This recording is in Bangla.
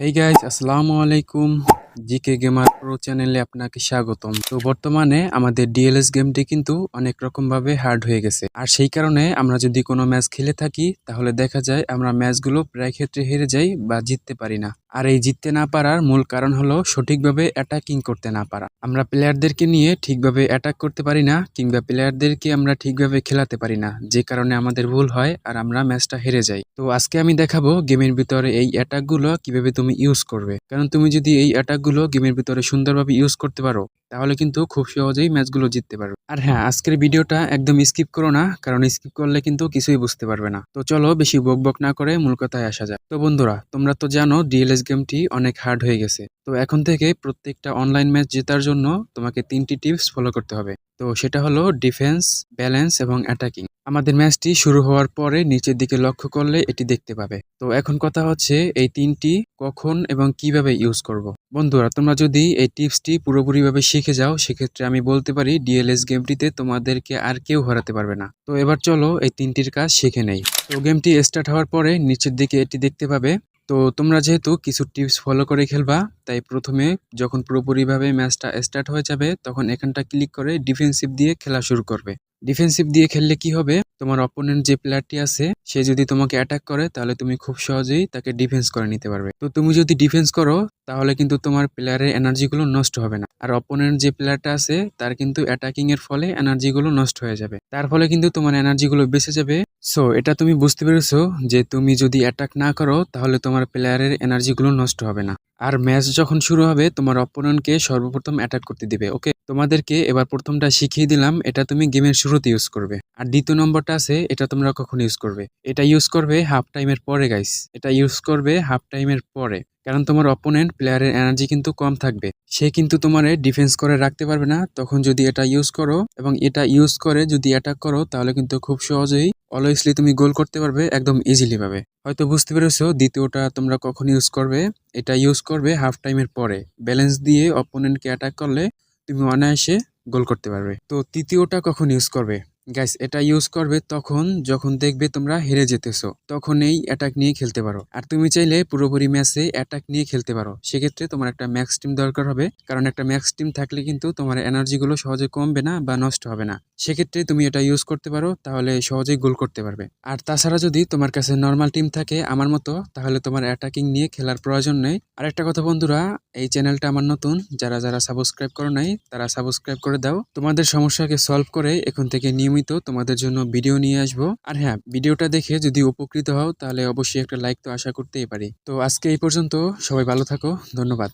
হেই গাইজ আসসালামু আলাইকুম জিকে গেমার প্রো চ্যানেলে আপনাকে স্বাগতম। তো বর্তমানে আমাদের ডিএলএস গেমটি কিন্তু অনেক রকম ভাবে হার্ড হয়ে গেছে। আর সেই কারণে আমরা যদি কোনো ম্যাচ খেলে থাকি, তাহলে দেখা যায় আমরা ম্যাচগুলো প্রায় ক্ষেত্রে হেরে যাই বা জিততে পারি না। আর এই জিততে না পারার মূল কারণ হলো সঠিকভাবে অ্যাটাকিং করতে না পারা। আমরা প্লেয়ারদেরকে নিয়ে ঠিকভাবে অ্যাটাক করতে পারি না, কিংবা প্লেয়ারদেরকে আমরা ঠিকভাবে খেলাতে পারি না, যে কারণে আমাদের ভুল হয় আর আমরা ম্যাচটা হেরে যাই। তো আজকে আমি দেখাবো গেমের ভিতরে এই অ্যাটাকগুলো কীভাবে তুমি ইউজ করবে। কারণ তুমি যদি এই অ্যাটাকগুলো গেমের ভিতরে সুন্দরভাবে ইউজ করতে পারো তাহলে কিন্তু খুব সহজেই ম্যাচগুলো জিততে পারবে। আর হ্যাঁ আজকের ভিডিওটা একদম স্কিপ করো না, কারণ স্কিপ করলে কিন্তু কিছুই বুঝতে পারবে না। তো চলো বেশি বক বক না করে মূল কথায় আসা যায় তো বন্ধুরা, তোমরা তো জানো ডিএলএস গেমটি অনেক হার্ড হয়ে গেছে। তো এখন থেকে প্রত্যেকটা অনলাইন ম্যাচ জেতার জন্য তোমাকে তিনটি টিপস ফলো করতে হবে। তো সেটা হলো ডিফেন্স, ব্যালেন্স এবং অ্যাটাকিং। আমাদের ম্যাচটি শুরু হওয়ার পরে নিচের দিকে লক্ষ্য করলে এটি দেখতে পাবে। তো এখন কথা হচ্ছে, এই তিনটি কখন এবং কীভাবে ইউজ করব। বন্ধুরা, তোমরা যদি এই টিপসটি পুরোপুরিভাবে শিখে যাও, সেক্ষেত্রে আমি বলতে পারি ডিএলএস গেমটিতে তোমাদেরকে আর কেউ হারাতে পারবে না। তো এবার চলো এই তিনটির কাজ শিখে নেই। তো গেমটি স্টার্ট হওয়ার পরে নিচের দিকে এটি দেখতে পাবে। তো তোমরা যেহেতু কিছু টিপস ফলো করে খেলবা তাই প্রথমে যখন পুরোপুরিভাবে ম্যাচটা স্টার্ট হয়ে যাবে, তখন এখানটা ক্লিক করে ডিফেন্সিভ দিয়ে খেলা শুরু করবে। ডিফেন্সিভ দিয়ে খেললে কি হবে? তোমার অপোনেন্ট যে প্লেয়ারটি আছে, সে যদি তোমাকে অ্যাটাক করে, তাহলে তুমি খুব সহজেই তাকে ডিফেন্স করে নিতে পারবে। তো তুমি যদি ডিফেন্স করো, তাহলে কিন্তু তোমার প্লেয়ারের এনার্জিগুলো নষ্ট হবে না। আর অপোনেন্ট যে প্লেয়ারটা আছে, তার কিন্তু অ্যাটাকিং এর ফলে এনার্জিগুলো নষ্ট হয়ে যাবে। তার ফলে কিন্তু তোমার এনার্জিগুলো বেঁচে যাবে। সো এটা তুমি বুঝতে পেরেছ যে তুমি যদি অ্যাটাক না করো, তাহলে তোমার প্লেয়ারের এনার্জিগুলো নষ্ট হবে না। আর ম্যাচ যখন শুরু হবে, তোমার অপোনেন্টকে সর্বপ্রথম অ্যাটাক করতে দিবে ওকে তোমাদেরকে এবার প্রথমটা শিখিয়ে দিলাম, এটা তুমি গেমের শুরুতে ইউজ করবে। আর দ্বিতীয় নম্বরটা আছে, এটা তোমরা কখন ইউজ করবে। এটা ইউজ করবে হাফ টাইমের পরে গাইস এটা ইউজ করবে হাফ টাইমের পরে। কারণ তোমার অপোনেন্ট প্লেয়ারের এনার্জি কিন্তু কম থাকবে। সে কিন্তু তোমার ডিফেন্স করে রাখতে পারবে না। তখন যদি এটা ইউজ করো এবং এটা ইউজ করে যদি অ্যাটাক করো, তাহলে কিন্তু খুব সহজেই অলওয়েসলি তুমি গোল করতে পারবে একদম ইজিলি পাবে হয়তো বুঝতে পেরেছ দ্বিতীয়টা তোমরা কখন ইউজ করবে? এটা ইউজ করবে হাফ টাইমের পরে। ব্যালেন্স দিয়ে অপোনেন্টকে অ্যাটাক করলে তুমি অনায়াসে গোল করতে পারবে। তো তৃতীয়টা কখন ইউজ করবে? গ্যাস এটা ইউজ করবে তখন যখন দেখবে তোমরা হেরে যেতেছো তখন এই অ্যাটাক নিয়ে খেলতে পারো। আর তুমি চাইলে পুরোপুরি ম্যাচে অ্যাটাক নিয়ে খেলতে পারো। সেক্ষেত্রে তোমার একটা ম্যাক্স টিম দরকার হবে, কারণ একটা ম্যাক্স টিম থাকলে কিন্তু তোমার এনার্জিগুলো সহজে কমবে না বা নষ্ট হবে না। সেক্ষেত্রে তুমি এটা ইউজ করতে পারো, তাহলে সহজেই গোল করতে পারবে। আর তাছাড়া যদি তোমার কাছে নর্মাল টিম থাকে আমার মতো, তাহলে তোমার অ্যাটাকিং নিয়ে খেলার প্রয়োজন নেই। আর একটা কথা বন্ধুরা, এই চ্যানেলটা আমার নতুন, যারা যারা সাবস্ক্রাইব করো নাই, তারা সাবস্ক্রাইব করে দাও। তোমাদের সমস্যাকে সলভ করে এখন থেকে নিয়মিত তোমাদের জন্য ভিডিও নিয়ে আসব। আর হ্যাঁ ভিডিওটা দেখে যদি উপকৃত হও, তাহলে অবশ্যই একটা লাইক তো আশা করতেই পারি। তো আজকে এই পর্যন্ত, সবাই ভালো থাকো, ধন্যবাদ।